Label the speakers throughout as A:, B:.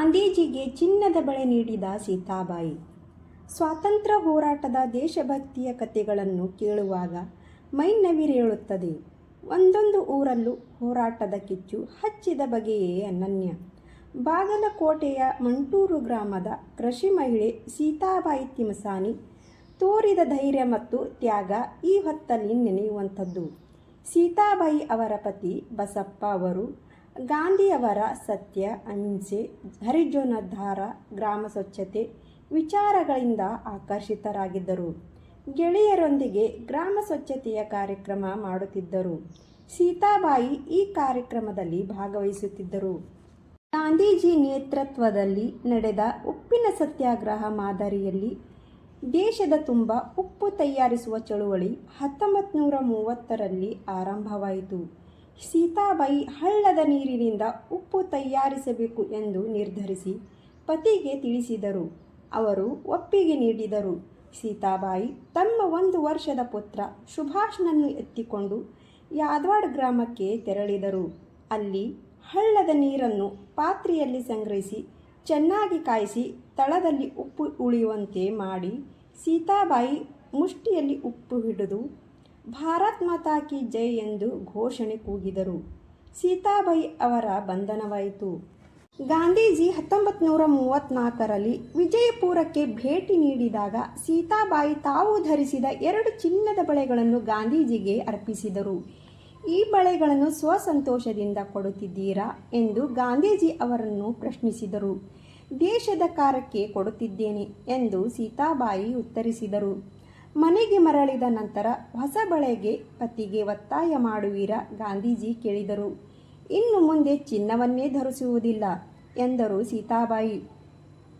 A: ಗಾಂಧೀಜಿಗೆ ಚಿನ್ನದ ಬಳೆ ನೀಡಿದ ಸೀತಾಬಾಯಿ. ಸ್ವಾತಂತ್ರ್ಯ ಹೋರಾಟದ ದೇಶಭಕ್ತಿಯ ಕಥೆಗಳನ್ನು ಕೇಳುವಾಗ ಮೈನವಿರೇಳುತ್ತದೆ ಒಂದೊಂದು ಊರಲ್ಲೂ ಹೋರಾಟದ ಕಿಚ್ಚು ಹಚ್ಚಿದ ಬಗೆಯೇ ಅನನ್ಯ. ಬಾಗಲಕೋಟೆಯ ಮಂಟೂರು ಗ್ರಾಮದ ಕೃಷಿ ಮಹಿಳೆ ಸೀತಾಬಾಯಿ ತಿಮಸಾನಿ ತೋರಿದ ಧೈರ್ಯ ಮತ್ತು ತ್ಯಾಗ ಈ ಹೊತ್ತಲ್ಲಿ ನೆನೆಯುವಂಥದ್ದು. ಸೀತಾಬಾಯಿ ಅವರ ಪತಿ ಬಸಪ್ಪ ಅವರು ಗಾಂಧಿಯವರ ಸತ್ಯ ಅಹಿಂಸೆ ಹರಿಜನೋದ್ಧಾರ ಗ್ರಾಮ ಸ್ವಚ್ಛತೆ ವಿಚಾರಗಳಿಂದ ಆಕರ್ಷಿತರಾಗಿದ್ದರು. ಗೆಳೆಯರೊಂದಿಗೆ ಗ್ರಾಮ ಸ್ವಚ್ಛತೆಯ ಕಾರ್ಯಕ್ರಮ ಮಾಡುತ್ತಿದ್ದರು. ಸೀತಾಬಾಯಿ ಈ ಕಾರ್ಯಕ್ರಮದಲ್ಲಿ ಭಾಗವಹಿಸುತ್ತಿದ್ದರು. ಗಾಂಧೀಜಿ ನೇತೃತ್ವದಲ್ಲಿ ನಡೆದ ಉಪ್ಪಿನ ಸತ್ಯಾಗ್ರಹ ಮಾದರಿಯಲ್ಲಿ ದೇಶದ ತುಂಬ ಉಪ್ಪು ತಯಾರಿಸುವ ಚಳುವಳಿ ಹತ್ತೊಂಬತ್ತು ನೂರ ಮೂವತ್ತರಲ್ಲಿ ಆರಂಭವಾಯಿತು. ಸೀತಾಬಾಯಿ ಹಳ್ಳದ ನೀರಿನಿಂದ ಉಪ್ಪು ತಯಾರಿಸಬೇಕು ಎಂದು ನಿರ್ಧರಿಸಿ ಪತಿಗೆ ತಿಳಿಸಿದರು. ಅವರು ಒಪ್ಪಿಗೆ ನೀಡಿದರು. ಸೀತಾಬಾಯಿ ತಮ್ಮ ಒಂದು ವರ್ಷದ ಪುತ್ರ ಸುಭಾಷ್ನನ್ನು ಎತ್ತಿಕೊಂಡು ಯಾದವಾಡ್ ಗ್ರಾಮಕ್ಕೆ ತೆರಳಿದರು. ಅಲ್ಲಿ ಹಳ್ಳದ ನೀರನ್ನು ಪಾತ್ರೆಯಲ್ಲಿ ಸಂಗ್ರಹಿಸಿ, ಚೆನ್ನಾಗಿ ಕಾಯಿಸಿ, ತಳದಲ್ಲಿ ಉಪ್ಪು ಉಳಿಯುವಂತೆ ಮಾಡಿ ಸೀತಾಬಾಯಿ ಮುಷ್ಟಿಯಲ್ಲಿ ಉಪ್ಪು ಹಿಡಿದು ಭಾರತ್ ಮಾತಾ ಕಿ ಜೈ ಎಂದು ಘೋಷಣೆ ಕೂಗಿದರು. ಸೀತಾಬಾಯಿ ಅವರ ಬಂಧನವಾಯಿತು. ಗಾಂಧೀಜಿ ಹತ್ತೊಂಬತ್ತು ನೂರ ಮೂವತ್ತ್ನಾಲ್ಕರಲ್ಲಿ ವಿಜಯಪುರಕ್ಕೆ ಭೇಟಿ ನೀಡಿದಾಗ ಸೀತಾಬಾಯಿ ತಾವು ಧರಿಸಿದ ಎರಡು ಚಿನ್ನದ ಬಳೆಗಳನ್ನು ಗಾಂಧೀಜಿಗೆ ಅರ್ಪಿಸಿದರು. ಈ ಬಳೆಗಳನ್ನು ಸ್ವಸಂತೋಷದಿಂದ ಕೊಡುತ್ತಿದ್ದೀರಾ ಎಂದು ಗಾಂಧೀಜಿ ಅವರನ್ನು ಪ್ರಶ್ನಿಸಿದರು. ದೇಶದ ಕಾರಕ್ಕೆ ಕೊಡುತ್ತಿದ್ದೇನೆ ಎಂದು ಸೀತಾಬಾಯಿ ಉತ್ತರಿಸಿದರು. ಮನೆಗೆ ಮರಳಿದ ನಂತರ ಹೊಸ ಬಳೆಗೆ ಪತಿಗೆ ಒತ್ತಾಯ ಮಾಡುವೀರ ಗಾಂಧೀಜಿ ಕೇಳಿದರು. ಇನ್ನು ಮುಂದೆ ಚಿನ್ನವನ್ನೇ ಧರಿಸುವುದಿಲ್ಲ ಎಂದರು ಸೀತಾಬಾಯಿ.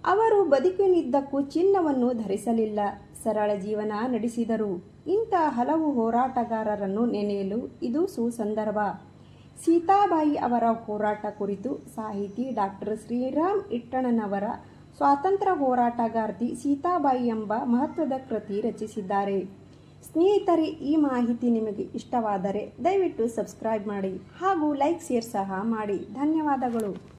A: ಅವರು ಬದುಕಿನಿದ್ದಕ್ಕೂ ಚಿನ್ನವನ್ನು ಧರಿಸಲಿಲ್ಲ. ಸರಳ ಜೀವನ ನಡೆಸಿದರು. ಇಂಥ ಹಲವು ಹೋರಾಟಗಾರರನ್ನು ನೆನೆಯಲು ಇದು ಸುಸಂದರ್ಭ. ಸೀತಾಬಾಯಿ ಅವರ ಹೋರಾಟ ಕುರಿತು ಸಾಹಿತಿ ಡಾಕ್ಟರ್ ಶ್ರೀರಾಮ್ ಇಟ್ಟಣ್ಣನವರ ಸ್ವಾತಂತ್ರ್ಯ ಹೋರಾಟಗಾರ್ತಿ ಸೀತಾಬಾಯಿ ಎಂಬ ಮಹತ್ವದ ಕೃತಿ ರಚಿಸಿದ್ದಾರೆ. ಸ್ನೇಹಿತರೆ, ಈ ಮಾಹಿತಿ ನಿಮಗೆ ಇಷ್ಟವಾದರೆ ದಯವಿಟ್ಟು ಸಬ್ಸ್ಕ್ರೈಬ್ ಮಾಡಿ ಹಾಗೂ ಲೈಕ್, ಶೇರ್ ಸಹ ಮಾಡಿ. ಧನ್ಯವಾದಗಳು.